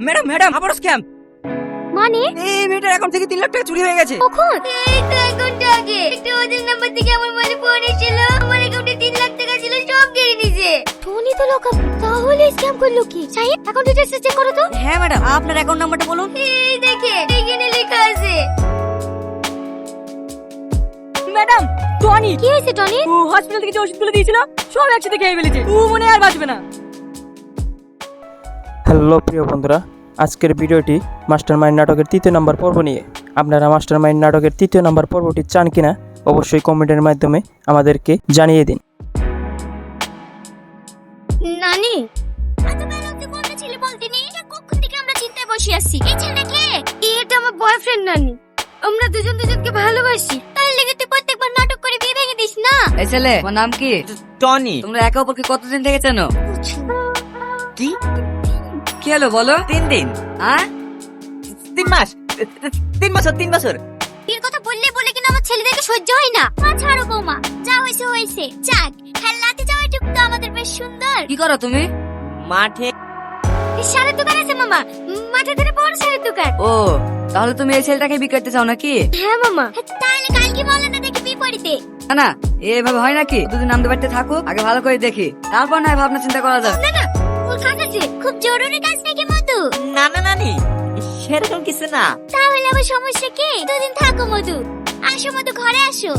Madam madam আবারও scam মানে? এই মেয়েটার অ্যাকাউন্ট থেকে তিন লাখ টাকা চুরি হয়ে গেছে। কখন? এই তো এক ঘণ্টা আগে। একটা ওদের নাম্বার থেকে আমার মানে ফোন এসেছিল। আমার অ্যাকাউন্টে তিন লাখ টাকা ছিল সব কেড়ে নিছে টনি তো লোক তাহলে স্ক্যাম করল কি? সাহেব অ্যাকাউন্ট ডিটেইলস চেক করো তো। হ্যাঁ ম্যাডাম আপনার অ্যাকাউন্ট নাম্বারটা বলুন। এই দেখে এখানে লেখা আছে। Madam Tony. কি হয়েছে টনি? ও হসপিটাল থেকে যে ওষুধগুলো দিয়েছিল সব একসাথে খেয়ে ফেলেছে। ও মনে আর বাঁচবে না। হ্যালো প্রিয় বন্ধুরা আজকের ভিডিওটি মাস্টার মাইন্ড নাটকের তৃতীয় নম্বর পর্ব নিয়ে। আপনারা মাস্টার মাইন্ড নাটকের তৃতীয় নম্বর পর্বটি চান কিনা অবশ্যই কমেন্টের মাধ্যমে আমাদেরকে জানিয়ে দিন। নানি আমরা চিন্তায় বসে আছি? এই ছেলেটা কে? এটা আমার বয়ফ্রেন্ড নানি। আমরা দুজন দুজনকে ভালোবাসি। তাই লেগে তুই প্রত্যেকবার নাটক করে বিয়ে ভেঙে দিস না। এই ছেলে তোমার নাম কি? টনি। তোমরা একে অপরকে কতদিন থেকে চেনো? কি? কি হলো বলো? তিন দিন। হ্যাঁ তিন মাস। তিন বছর তিন বছর। বিয়ের কথা বললে বলে কিনা আমার ছেলেদেরকে সহ্য হয় না। মা ছাড়ো বৌমা। যা হয়েছে হয়েছে। যাক খেলনাতে যাওয়া টুক তো আমাদের বেশ সুন্দর। কি করো তুমি? মাঠে এই সারের দোকান আছে মামা। মাঠে ধারে বড় সারের দোকান। ও তাহলে তুমি এই ছেলেটাকে বিয়ে করতে চাও নাকি? হ্যাঁ মামা। তাহলে কালকে বলে না দেখি বিপরীতে। না না এভাবে হয় নাকি? দুদিন নামতে পারতে থাকুক আগে ভালো করে দেখি। তারপর না হয় ভাবনা চিন্তা করা যাবে না না খুব জরুরি কাজ নাকি মধু? না না নানি সেরকম কিছু না। তাহলে আবার সমস্যা কি? দুদিন থাকো মধু। আসো মধু ঘরে আসো।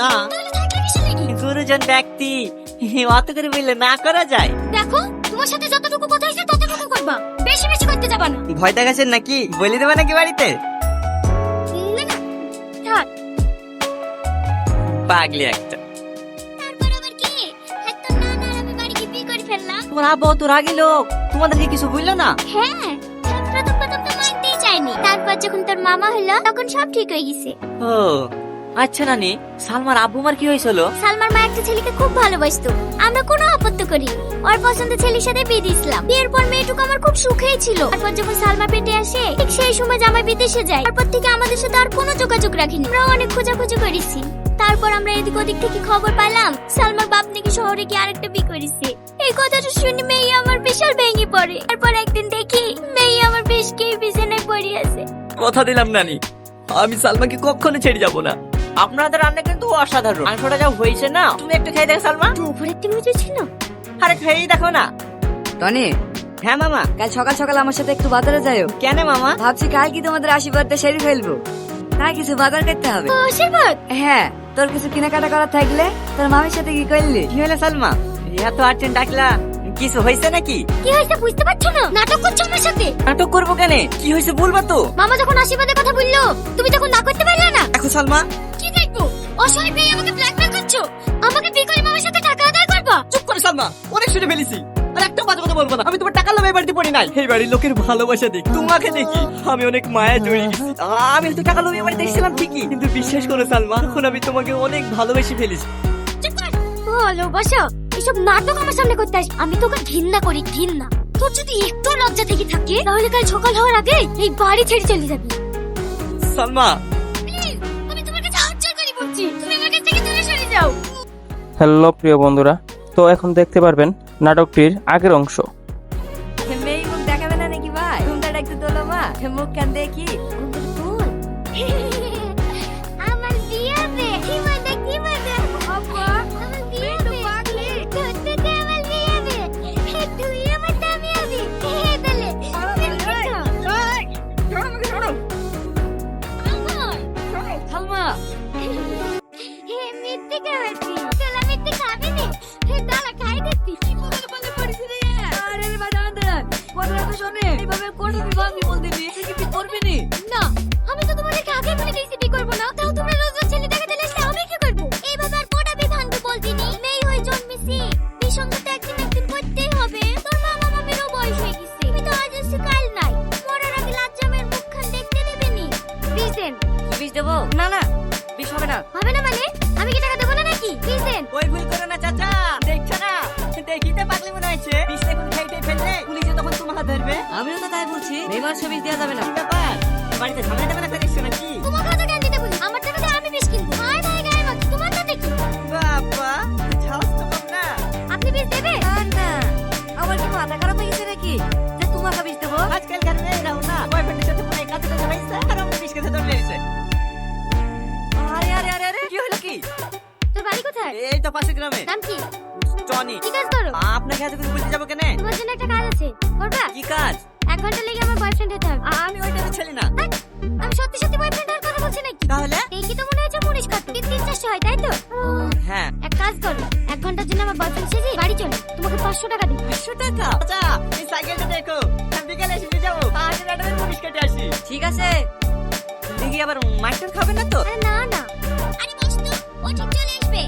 না। গুরুজন ব্যক্তি অত করে বললে না করা যায়। দেখো তোমার সাথে যতটুকু কথা হয়েছে ততটুকু করবা। বেশি বেশি করতে যাবা না। ভয় দেখাচ্ছেন নাকি? বলে দেবে নাকি বাড়িতে? করে ফেললাম। তোমার আব্বা তো রাগি লোক তোমাদেরকে কিছু বলল না? হ্যাঁ প্রথম প্রথম তো মানতেই চাইনি তারপর যখন তোর মামা হলো তখন সব ঠিক হয়ে গেছে। ও আচ্ছা নানি সালমার আব্বু মার কি হয়েছিল সালমার মা একটা ছেলেকে খুব ভালোবাসতো। আমরা কোনো আপত্তি করি ওর পছন্দের ছেলের সাথে বিয়ে দিয়েছিলাম। বিয়ের পর মেয়েটুকু আমার খুব সুখেই ছিল। তারপর যখন সালমা পেটে আসে ঠিক সেই সময় জামাই বিদেশে যায়। তারপর থেকে আমাদের সাথে আর কোনো যোগাযোগ রাখিনি। আমরা অনেক খোঁজাখুঁজি করেছি। তারপর আমরা এদিক ওদিক থেকে খবর পেলাম সালমার বাপ নাকি শহরে গিয়ে আরেকটা বিয়ে করেছে। এই কথাটা শুনে মেয়ে আমার বিশাল ভেঙে পড়ে। তারপর একদিন দেখি মেয়ে আমার বেশ কে বিছানায় পড়ে আছে। কথা দিলাম নানি আমি সালমাকে কখনো ছেড়ে যাব না। আপনাদের রান্না কিন্তু অসাধারণ। মাংসটা যা হয়েছে না তুমি একটু খেয়ে দেখো সালমা। তো উপরে একটু মজা ছিল আরে খেয়েই দেখো না। টনি। হ্যাঁ মামা। কাল সকাল সকাল আমার সাথে একটু বাজারে যাও কেন মামা? ভাবছি কাল কি তোমাদের আশীর্বাদটা সেরে ফেলব। তাই কিছু বাজার করতে হবে। আশীর্বাদ? হ্যাঁ। তোর কিছু কেনাকাটা করার থাকলে তোর মামির সাথে কি করলি? কি হলো সালমা? এত আর্জেন্ট ডাকলা। কিছু হয়েছে নাকি? কি হয়েছে বুঝতে পারছ না? নাটক করছ আমার সাথে? নাটক করব কেন? কি হয়েছে বলবা তো? মামা যখন আশীর্বাদের কথা বলল তুমি তখন না করতে পারলে না? দেখো সালমা? কি দেখব? অসহায় পেয়ে আমাকে ব্ল্যাকমেল করছ। আমাকে করে মামার সাথে টাকা আদায় করবা? চুপ করে সালমা অনেক শুনে ফেলেছি। আর একটা বাজে কথা বলব না। আমি তোমার টাকা লোভে বাড়িতে পড়ি নাই। এই বাড়ির লোকের ভালোবাসা দেখি তোমাকে দেখি। আমি অনেক মায়া জড়িয়ে গেছি আমি হয়তো টাকা লোভে বাড়িতে এসেছিলাম ঠিকই। কিন্তু বিশ্বাস করো সালমা এখন আমি তোমাকে অনেক ভালোবেসে ফেলেছি। ভালোবাসা? এসব নাটক আমার সামনে করতে আস আমি তোকে ঘৃণা করি ঘৃণা। তোর যদি একটু লজ্জা থেকে থাকে তাহলে কাল সকাল হওয়ার আগে এই বাড়ি ছেড়ে চলে যাবি। সালমা! আমি তোমার কাছে হাত জোর করে বলছি। তুমি আমার কাছ থেকে দূরে সরে যাও। হ্যালো প্রিয় বন্ধুরা। তো এখন দেখতে পারবেন নাটকটির আগের অংশ। না বিষ হবে না। হবে না মানে? আমি কি টাকা দেবো না নাকি? বিষ দেন ওই ভুল করো না চাচা। দেখছ না? দেখিতে পাগলি মনে হয়েছে। বিষ এখন খাইতে ফেললে পুলিশে তখন তোমাকে ধরবে। আমিও তো তাই বলছি। মেমার সবিষ দেওয়া যাবে না। ব্যাপার? বাড়িতে ঝামেলা টামেলা করিস নাকি? তোমাকে তো জ্ঞান দিতে বলি। আমার টাকা দিয়ে আমি বিষ কিনবো। হায় হায় গায়ে মাখি। তোমার না দেখি বাবা ছাস তো না। আপনি বিষ দেবে না আমার কি মাথা খারাপ হয়ে নাকি? তোমাকে বিষ দেবো। আজকালকার মেয়েরাও না বয়ফ্রেন্ডের সাথে পুরো একাধিক হয়েছে আর আমরা বিষ খেতে ধরলে আরে আরে আরে কি হলো কি? তোর বাড়ি কোথায়? এই তো পাশে গ্রামে। নাম কি? টনি। কি কাজ করো? আপনাকে এত কিছু বলতে যাব কেন? তোমার জন্য একটা কাজ আছে। করবা? কি কাজ? এক ঘণ্টা লেগে আমার বয়ফ্রেন্ড হতে হবে। আমি ওই টাইপের ছেলে না। আমি সত্যি সত্যি বয়ফ্রেন্ড হওয়ার কথা বলছি নাকি? তাহলে? দেখি তো মনে হচ্ছে মুনিশ কাট তিন তিন চারশো হয় তাই তো? হ্যাঁ। এক কাজ করো এক ঘণ্টার জন্য আমার বয়ফ্রেন্ড সেজে বাড়ি চলো। তোমাকে পাঁচশো টাকা দিই পাঁচশো টাকা? আচ্ছা এই সাইকেলটা দেখো। আমি বিকালে এসে নিয়ে যাব। টাকা মুনিশ কেটে আসি। ঠিক আছে। দেখি আবার মাস্টার খাবে না তো? না না। আরে বস তো ও ঠিক চলে আসবে।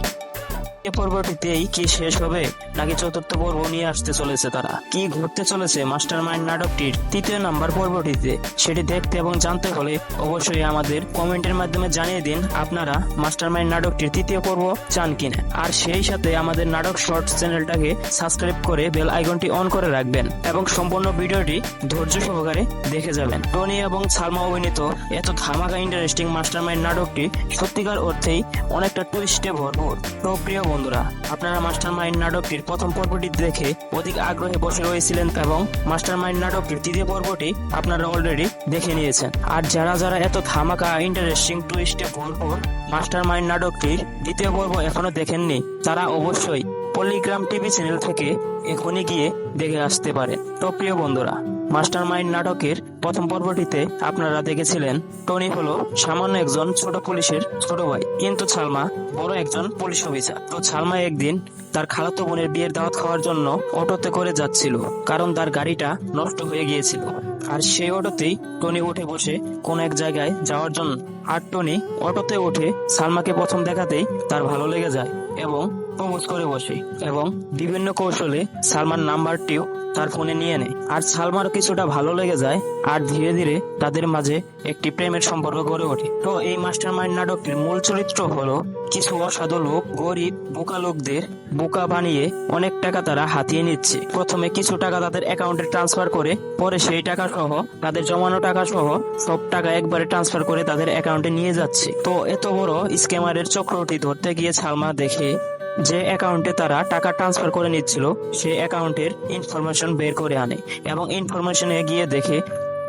এ পর্বটিতেই কি শেষ হবে? নাকি চতুর্থ পর্ব নিয়ে আসতে চলেছে তারা? কি ঘটতে চলেছে মাস্টার মাইন্ড নাটকটির তৃতীয় নাম্বার পর্বটিতে? সেটি দেখতে এবং জানতে হলে অবশ্যই আমাদের কমেন্টের মাধ্যমে জানিয়ে দিন আপনারা মাস্টার মাইন্ড নাটকটির তৃতীয় পর্ব চান কিনা। আর সেই সাথে আমাদের নাটক শর্টস চ্যানেলটাকে সাবস্ক্রাইব করে বেল আইকনটি অন করে রাখবেন এবং সম্পূর্ণ ভিডিওটি ধৈর্য সহকারে দেখে যাবেন। টনি এবং সালমা অভিনীত এত ধামাকা ইন্টারেস্টিং মাস্টার মাইন্ড নাটকটি সত্যিকার অর্থেই অনেকটা টুইস্টে ভরপুর। তো বন্ধুরা, আপনারা মাস্টার মাইন্ড নাটকটির প্রথম পর্বটি দেখে অধিক আগ্রহে বসে রয়েছিলেন এবং মাস্টার মাইন্ড নাটকটির তৃতীয় পর্বটি আপনারা অলরেডি দেখে নিয়েছেন। আর যারা যারা এত ধামাকা ইন্টারেস্টিং টুইস্টে ভরপুর মাস্টার মাইন্ড নাটকটির দ্বিতীয় পর্ব এখনও দেখেননি, তারা অবশ্যই পল্লিগ্রাম টিভি চ্যানেল থেকে এখনই গিয়ে দেখে আসতে পারে। তো প্রিয় বন্ধুরা মাস্টার মাইন্ড নাটকের প্রথম পর্বটিতে আপনারা দেখেছিলেন, টনি হলো সামান্য একজন ছোট পুলিশের ছোট ভাই। কিন্তু ছালমা বড় একজন পুলিশ অফিসার। তো ছালমা একদিন তার খালাতো বোনের বিয়ের দাওয়াত খাওয়ার জন্য অটোতে করে যাচ্ছিল, কারণ তার গাড়িটা নষ্ট হয়ে গিয়েছিল। আর সেই অটোতেই টনি উঠে বসে কোন এক জায়গায় যাওয়ার জন্য। আর টনি অটোতে উঠে সালমাকে প্রথম দেখাতেই তার ভালো লেগে যায় এবং প্রপোজ করে বসে এবং বিভিন্ন কৌশলে সালমার নাম্বারটিও তার ফোনে নিয়ে নেয়। আর সালমার কিছুটা ভালো লেগে যায় আর ধীরে ধীরে তাদের মাঝে একটি প্রেমের সম্পর্ক গড়ে ওঠে। তো এই মাস্টার মাইন্ড নাটকটির মূল চরিত্র হলো কিছু অসাধু লোক, গরিব, বোকা লোকদের বোকা বানিয়ে অনেক টাকা তারা হাতিয়ে নিচ্ছে। প্রথমে কিছু টাকা তাদের অ্যাকাউন্টে ট্রান্সফার করে, পরে সেই টাকা সহ তাদের জমানো টাকা সহ সব টাকা একবারে ট্রান্সফার করে তাদের অ্যাকাউন্টে নিয়ে যাচ্ছে। তো এত বড় স্ক্যামারের চক্রটি ধরতে গিয়ে সালমা দেখে যে অ্যাকাউন্টে তারা টাকা ট্রান্সফার করে নিচ্ছিল সেই অ্যাকাউন্টের ইনফরমেশন বের করে আনে এবং ইনফরমেশনে গিয়ে দেখে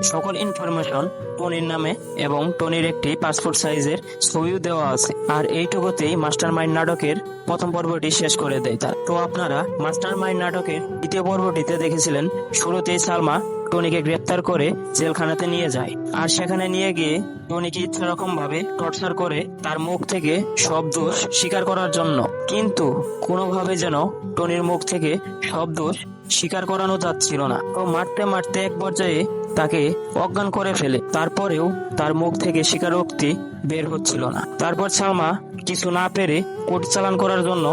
সকল ইনফরমেশন টনির নামে এবং টনির একটি পাসপোর্ট সাইজের ছবিও দেওয়া আছে। আর এইটুকুতেই মাস্টার মাইন্ড নাটকের প্রথম পর্বটি শেষ করে দেয় তার। তো আপনারা মাস্টার মাইন্ড নাটকের দ্বিতীয় পর্বটিতে দেখেছিলেন, শুরুতেই সালমা টনিকে গ্রেপ্তার করে জেলখানাতে নিয়ে যায়। আর সেখানে নিয়ে গিয়ে টনিকে ইচ্ছা রকম ভাবে টর্চার করে তার মুখ থেকে সব দোষ স্বীকার করার জন্য। কিন্তু কোনোভাবে যেন টনির মুখ থেকে সব দোষ স্বীকার করানো যাচ্ছিল না। তো মারতে মারতে এক পর্যায়ে তাকে অজ্ঞান করে ফেলে। তারপরেও তার মুখ থেকে স্বীকারোক্তি বের হচ্ছিল না। তারপর সালমা কিছু না পেরে কোর্ট চালান করার জন্য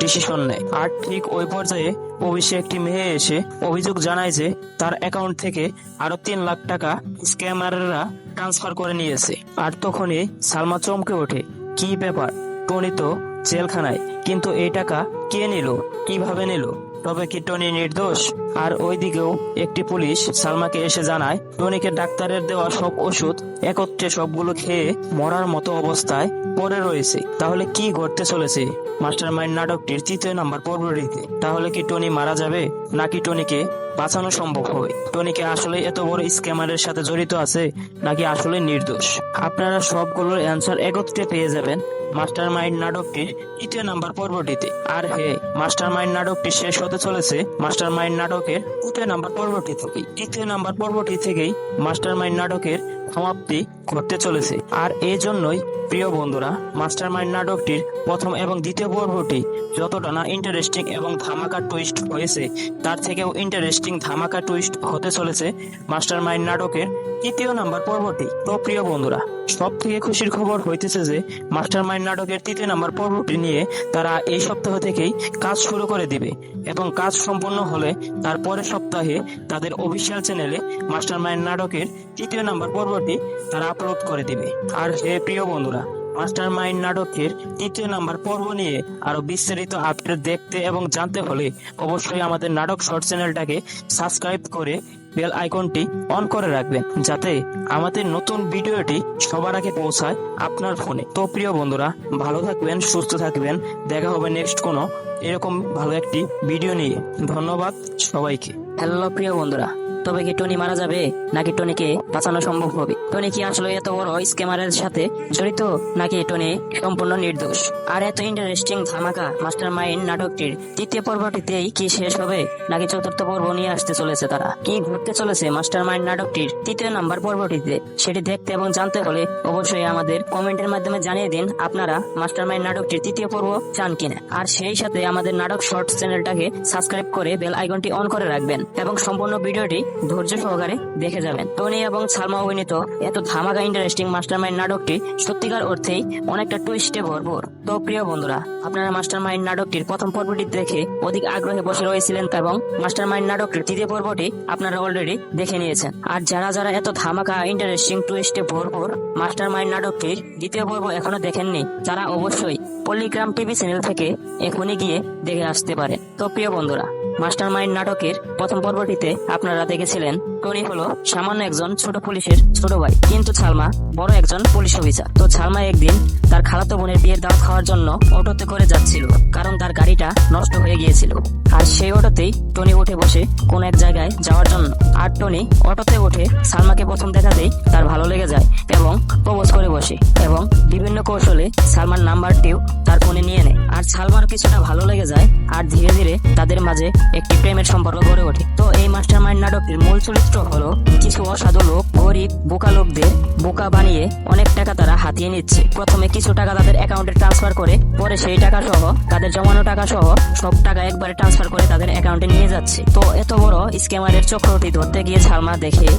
ডিসিশন নেয়। আর ঠিক ওই পর্যায়ে অফিসে একটি মেয়ে এসে অভিযোগ জানায় যে তার অ্যাকাউন্ট থেকে আরও তিন লাখ টাকা স্ক্যামাররা ট্রান্সফার করে নিয়েছে। আর তখনই সালমা চমকে ওঠে। কি ব্যাপার? টনি তো জেলখানায়। কিন্তু এই টাকা কে নিল? কীভাবে নিল? তবে কি টনি নির্দোষ? আর ওইদিকেও একটি পুলিশ সালমাকে এসে জানায়, টনিকে ডাক্তারের দেওয়া সব ওষুধ, একত্রে সবগুলো খেয়ে মরার মতো অবস্থায় পড়ে রয়েছে। তাহলে কি ঘটতে চলেছে? মাস্টার মাইন্ড নাটকটির তৃতীয় নাম্বার পর্বটিতে। তাহলে কি টনি মারা যাবে? নাকি টনিকে বাঁচানো সম্ভব হবে? টনিকে আসলে এত বড় স্ক্যামারের সাথে জড়িত আছে, নাকি আসলে নির্দোষ? আপনারা সবগুলোর অ্যান্সার একত্রে পেয়ে যাবেন মাস্টার মাইন্ড নাটকটির তৃতীয় নাম্বার পর্বটিতে। আর হে মাস্টার মাইন্ড নাটকটি শেষ হতে চলেছে মাস্টার মাইন্ড নাটকের তৃতীয় নাম্বার পর্বটি থেকেই। তৃতীয় নাম্বার পর্বটি থেকেই মাস্টার মাইন্ড নাটকের সমাপ্তি ঘটতে চলেছে। আর এই জন্যই প্রিয় বন্ধুরা মাস্টার মাইন্ড নাটকটির প্রথম এবং দ্বিতীয় পর্বটি যতটা না ইন্টারেস্টিং এবং ধামাকা টুইস্ট হয়েছে, তার থেকেও ইন্টারেস্টিং ধামাকা টুইস্ট হতে চলেছে মাস্টার মাইন্ড নাটকের তৃতীয় নাম্বার পর্বটি। তো প্রিয় বন্ধুরা সব থেকে খুশির খবর হইতেছে যে মাস্টার মাইন্ড নাটকের তৃতীয় নাম্বার পর্বটি নিয়ে তারা এই সপ্তাহ থেকেই কাজ শুরু করে দিবে এবং কাজ সম্পন্ন হলে তার পরের সপ্তাহে তাদের অফিসিয়াল চ্যানেলে মাস্টার মাইন্ড নাটকের তৃতীয় নাম্বার পর্বটি তারা আপলোড করে দিবে। আর হে প্রিয় বন্ধুরা মাস্টার মাইন্ড নাটকের তৃতীয় নাম্বার পর্ব নিয়ে আরও বিস্তারিত আপডেট দেখতে এবং জানতে হলে অবশ্যই আমাদের নাটক শর্ট চ্যানেলটাকে সাবস্ক্রাইব করে বেল আইকনটি অন করে রাখবেন, যাতে আমাদের নতুন ভিডিওটি সবার আগে পৌঁছায় আপনার ফোনে। তো প্রিয় বন্ধুরা, ভালো থাকবেন, সুস্থ থাকবেন। দেখা হবে নেক্সট কোনো এরকম ভালো একটি ভিডিও নিয়ে। ধন্যবাদ সবাইকে। হ্যালো, প্রিয় বন্ধুরা। তবে কি টনি মারা যাবে? নাকি টনিকে বাঁচানো সম্ভব হবে? টনি কি আসলে এত বড় স্ক্যামারের সাথে জড়িত? নাকি টনি সম্পূর্ণ নির্দোষ? আর এত ইন্টারেস্টিং ধামাকা মাস্টার মাইন্ড নাটকটির তৃতীয় পর্বটিতেই কি শেষ হবে? নাকি চতুর্থ পর্ব নিয়ে আসতে চলেছে তারা? কি ঘুরতে চলেছে মাস্টার মাইন্ড নাটকটির তৃতীয় নাম্বার পর্বটিতে? সেটি দেখতে এবং জানতে হলে অবশ্যই আমাদের কমেন্টের মাধ্যমে জানিয়ে দিন আপনারা মাস্টার মাইন্ড নাটকটির তৃতীয় পর্ব চান কিনা। আর সেই সাথে আমাদের নাটক শর্টস চ্যানেলটাকে সাবস্ক্রাইব করে বেল আইকনটি অন করে রাখবেন এবং সম্পূর্ণ ভিডিওটি ধৈর্য সহকারে দেখে যাবেন। টনি এবং সালমা অভিনীত এত ধামাকা ইন্টারেস্টিং মাস্টার মাইন্ড নাটকটি সত্যিকার অর্থেই অনেকটা টুইস্টে ভরপুর। তো প্রিয় বন্ধুরা, আপনারা মাস্টার মাইন্ড নাটকটির প্রথম পর্বটি দেখে অধিক আগ্রহে বসে রয়েছিলেন এবং মাস্টার মাইন্ড নাটকটির তৃতীয় পর্বটি আপনারা অলরেডি দেখে নিয়েছেন। আর যারা যারা এত ধামাকা ইন্টারেস্টিং টুইস্টে ভরপুর মাস্টার মাইন্ড নাটকটির দ্বিতীয় পর্ব এখনও দেখেননি, তারা অবশ্যই পল্লিগ্রাম টিভি চ্যানেল থেকে এখনই গিয়ে দেখে আসতে পারে। তো প্রিয় বন্ধুরা মাস্টার মাইন্ড নাটকের প্রথম পর্বটিতে আপনারা দেখেছিলেন টনি হলো সামান্য একজন ছোট পুলিশের ছোট ভাই। কিন্তু ছালমা বড় একজন পুলিশ অফিসার। তো ছালমা একদিন তার খালাতো বোনের বিয়ের দাওয়াত খাওয়ার জন্য অটোতে করে যাচ্ছিল, কারণ তার গাড়িটা নষ্ট হয়ে গিয়েছিল। আর সেই অটোতেই টনি উঠে বসে কোন এক জায়গায় যাওয়ার জন্য। আর টনি অটোতে উঠে সালমাকে প্রথম দেখাতেই তার ভালো লেগে যায় এবং প্রবোজ করে বসে এবং বিভিন্ন কৌশলে সালমার নাম্বারটিও তার ফোনে নিয়ে নেয়। আর সালমার কিছুটা ভালো লেগে যায়, আর ধীরে ধীরে তাদের মাঝে একটি প্রেমের সম্পর্ক গড়ে ওঠে। তো এই মাস্টার মাইন্ড নাটকটির মূল চরিত্র হলো, কিছু অসাধু লোক, গরিব, বোকা লোকদের বোকা বানিয়ে অনেক টাকা তারা হাতিয়ে নিচ্ছে। প্রথমে কিছু টাকা তাদের অ্যাকাউন্টে ট্রান্সফার করে, পরে সেই টাকা সহ তাদের জমানো টাকা সহ সব টাকা একবারে ট্রান্সফার করে তাদের অ্যাকাউন্টে নিয়ে যাচ্ছে। তো এত বড় স্ক্যামারের চক্রটি ধরতে গিয়ে সালমা দেখে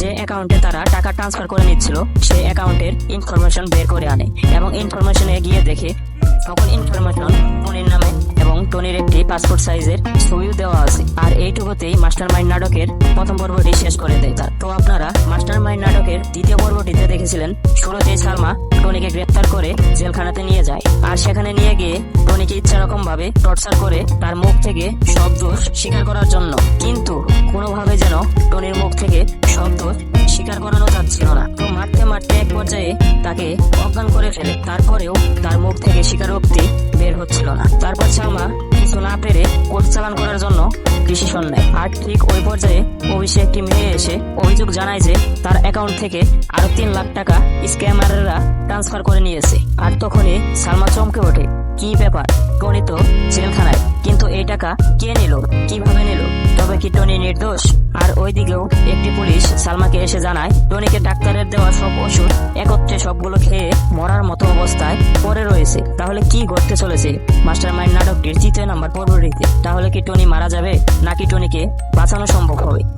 যে অ্যাকাউন্টে তারা টাকা ট্রান্সফার করে নিচ্ছিল সেই অ্যাকাউন্টের ইনফরমেশন বের করে আনে এবং ইনফরমেশনে গিয়ে দেখে সকল ইনফরমেশন টনির নামে এবং টনির একটি পাসপোর্ট সাইজের ছবিও দেওয়া আছে। আর এইটুকুতেই মাস্টার মাইন্ড নাটকের প্রথম পর্বটি শেষ করে দেয় তার। তো আপনারা মাস্টার মাইন্ড নাটকের দ্বিতীয় পর্বটিতে দেখেছিলেন শুরুতেই সালমা টনিকে গ্রেপ্তার করে জেলখানাতে নিয়ে যায়। আর সেখানে নিয়ে গিয়ে টনিকে ইচ্ছা রকম ভাবে টর্চার করে তার মুখ থেকে সব দোষ স্বীকার করার জন্য। কিন্তু কোনোভাবে যেন টনির মুখ থেকে সব দোষ স্বীকার করানো যাচ্ছিল না। তো মারতে মারতে এক পর্যায়ে তাকে অজ্ঞান করে ফেলে। তারপরেও তার মুখ থেকে স্বীকারোক্তি বের হচ্ছিল না। তারপর সালমা কিছু না পেরে কোর্ট চালান করার জন্য ডিসিশন নেয় আর ঠিক ওই পর্যায়ে অভিষে একটি মেয়ে এসে অভিযোগ জানায় যে তার অ্যাকাউন্ট থেকে আরও তিন লাখ টাকা স্ক্যামাররা ট্রান্সফার করে নিয়েছে। আর তখনই সালমা চমকে ওঠে। কি ব্যাপার? টনি তো? জেলখানায়। কিন্তু এই টাকা কে নিল? কীভাবে নিল? তবে কি টনি নির্দোষ? আর ওইদিকেও একটি পুলিশ সালমাকে এসে জানায়, টনিকে ডাক্তারের দেওয়া সব ওষুধ, একত্রে সবগুলো খেয়ে মরার মতো অবস্থায় পড়ে রয়েছে। তাহলে কি ঘটতে চলেছে? মাস্টার মাইন্ড নাটকটির তৃতীয় নাম্বার পর্বটিতে। তাহলে কি টনি মারা যাবে? নাকি টনিকে বাঁচানো সম্ভব হবে?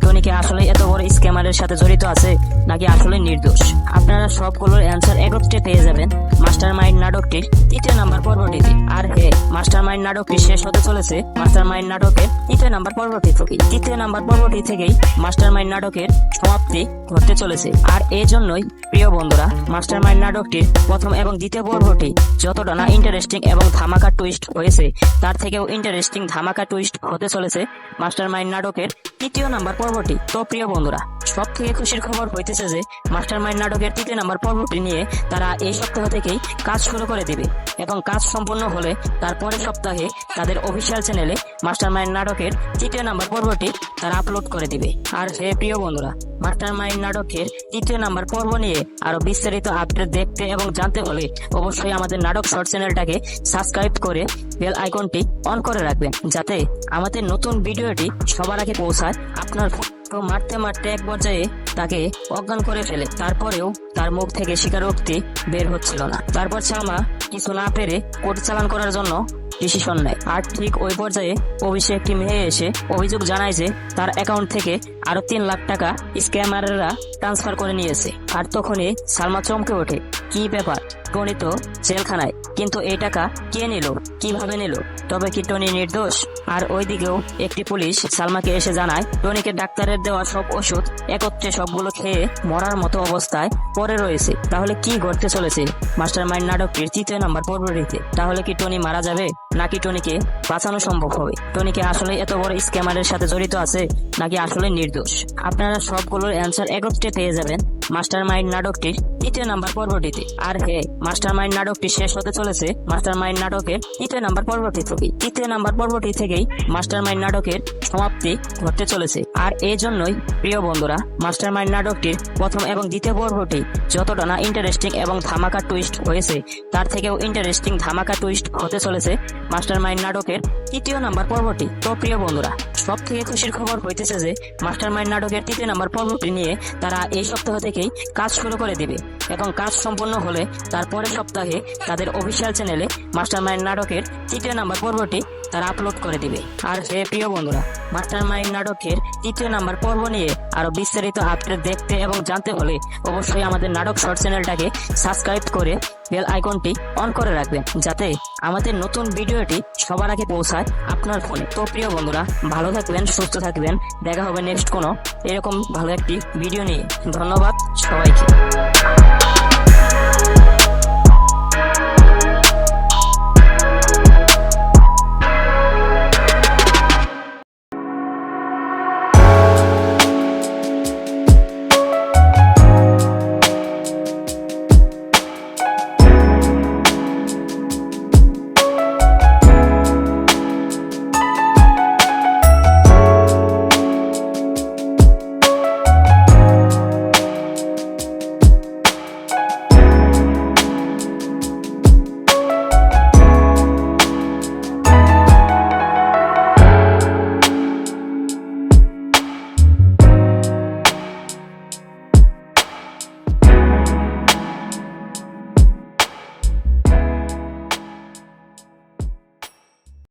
বড় সাথে জড়িত আছে নাকি আসলে নির্দোষ? আপনারা সবগুলোর অ্যান্সার একত্রে পেয়ে যাবেন। মাস্টার মাইন্ড নাটকটির তৃতীয় নাম্বার পর্বটিতে। আর হে মাস্টার মাইন্ড নাটকটি শেষ হতে চলেছে মাস্টার মাইন্ড নাটকের তৃতীয় নাম্বার পর্বটি থেকে। তৃতীয় নাম্বার পর্বটি থেকেই মাস্টার মাইন্ড নাটকের সমাপ্তি ঘটতে চলেছে। আর এই জন্যই, প্রিয় বন্ধুরা মাস্টার মাইন্ড নাটকটির প্রথম এবং দ্বিতীয় পর্বটি যতটা না ইন্টারেস্টিং এবং ধামাকা টুইস্ট হয়েছে, তার থেকেও ইন্টারেস্টিং ধামাকা টুইস্ট হতে চলেছে মাস্টার মাইন্ড নাটকের তৃতীয় নাম্বার পর্বটি। তো প্রিয় বন্ধুরা সব থেকে খুশির খবর হইতেছে যে মাস্টার মাইন্ড নাটকের তৃতীয় নাম্বার পর্বটি নিয়ে তারা এই সপ্তাহ থেকেই কাজ শুরু করে দিবে এবং কাজ সম্পূর্ণ হলে তার পরের সপ্তাহে তাদের অফিসিয়াল চ্যানেলে মাস্টার মাইন্ড নাটকের তৃতীয় নাম্বার পর্বটি তারা আপলোড করে দিবে। আর হে প্রিয় বন্ধুরা মাস্টার মাইন্ড নাটকের তৃতীয় নাম্বার পর্ব নিয়ে আরও বিস্তারিত আপডেট দেখতে এবং জানতে হলে অবশ্যই আমাদের নাটক শর্ট চ্যানেলটাকে সাবস্ক্রাইব করে বেল আইকনটি অন করে রাখবেন, যাতে আমাদের নতুন ভিডিওটি সবার আগে পৌঁছায় আপনার তো মারতে মারতে এক পর্যায়ে তাকে অজ্ঞান করে ফেলে। তারপরেও তার মুখ থেকে স্বীকারোক্তি বের হচ্ছিল না। তারপর শ্যামা কিছু না পেরে কোর্ট চালান করার জন্য ডিসিশন নেয়। আর ঠিক ওই পর্যায়ে অভিষেক একটি মেয়ে এসে অভিযোগ জানায় যে তার অ্যাকাউন্ট থেকে আরও তিন লাখ টাকা স্ক্যামাররা ট্রান্সফার করে নিয়েছে। আর তখনই সালমা চমকে ওঠে। কি ব্যাপার? টনি তো জেলখানায়। কিন্তু এই টাকা কে নিল? কীভাবে নিল? তবে কি টনি নির্দোষ? আর ওইদিকেও একটি পুলিশ সালমাকে এসে জানায়, টনিকে ডাক্তারের দেওয়া সব ওষুধ, একত্রে সবগুলো খেয়ে মরার মতো অবস্থায় পড়ে রয়েছে। তাহলে কি ঘটতে চলেছে? মাস্টার মাইন্ড নাটকটির তৃতীয় নাম্বার পর্বটিতে। তাহলে কি টনি মারা যাবে? নাকি টনিকে বাঁচানো সম্ভব হবে? টনিকে আসলে এত বড় স্ক্যামারের সাথে জড়িত আছে, নাকি আসলে নির্দোষ? আপনারা সবগুলোর অ্যান্সার একত্রে পেয়ে যাবেন। মাস্টার মাইন্ড নাটকটির তৃতীয় নাম্বার পর্বটিতে। আর হে মাস্টার মাইন্ড নাটকটি শেষ হতে চলেছে মাস্টার মাইন্ড নাটকের তৃতীয় নাম্বার পর্বটি থেকে তৃতীয় নাম্বার পর্বটি থেকেই মাস্টার মাইন্ড নাটকের সমাপ্তি ঘটতে চলেছে। আর এই জন্যই, প্রিয় বন্ধুরা মাস্টার মাইন্ড নাটকটির প্রথম এবং দ্বিতীয় পর্বটি যতটা না ইন্টারেস্টিং এবং ধামাকা টুইস্ট হয়েছে, তার থেকেও ইন্টারেস্টিং ধামাকা টুইস্ট হতে চলেছে মাস্টার মাইন্ড নাটকের তৃতীয় নাম্বার পর্বটি। তো প্রিয় বন্ধুরা সব থেকে খুশির খবর হইতেছে যে মাস্টার মাইন্ড নাটকের তৃতীয় নাম্বার পর্বটি নিয়ে তারা এই সপ্তাহ থেকেই কাজ শুরু করে দেবে। এবং কাজ সম্পন্ন হলে তার পরের সপ্তাহে তাদের অফিসিয়াল চ্যানেলে মাস্টার মাইন্ড নাটকের তৃতীয় নাম্বার পর্বটি তারা আপলোড করে দিবে। আর হে প্রিয় বন্ধুরা মাস্টার মাইন্ড নাটকের তৃতীয় নাম্বার পর্ব নিয়ে আরও বিস্তারিত আপডেট দেখতে এবং জানতে হলে অবশ্যই আমাদের নাটক শর্ট চ্যানেলটাকে সাবস্ক্রাইব করে বেল আইকনটি অন করে রাখবেন, যাতে আমাদের নতুন ভিডিওটি সবার আগে পৌঁছায় আপনার ফোনে তো প্রিয় বন্ধুরা, ভালো থাকবেন, সুস্থ থাকবেন, দেখা হবে নেক্সট কোনো এরকম ভালো একটি ভিডিও নিয়ে। ধন্যবাদ সবাইকে।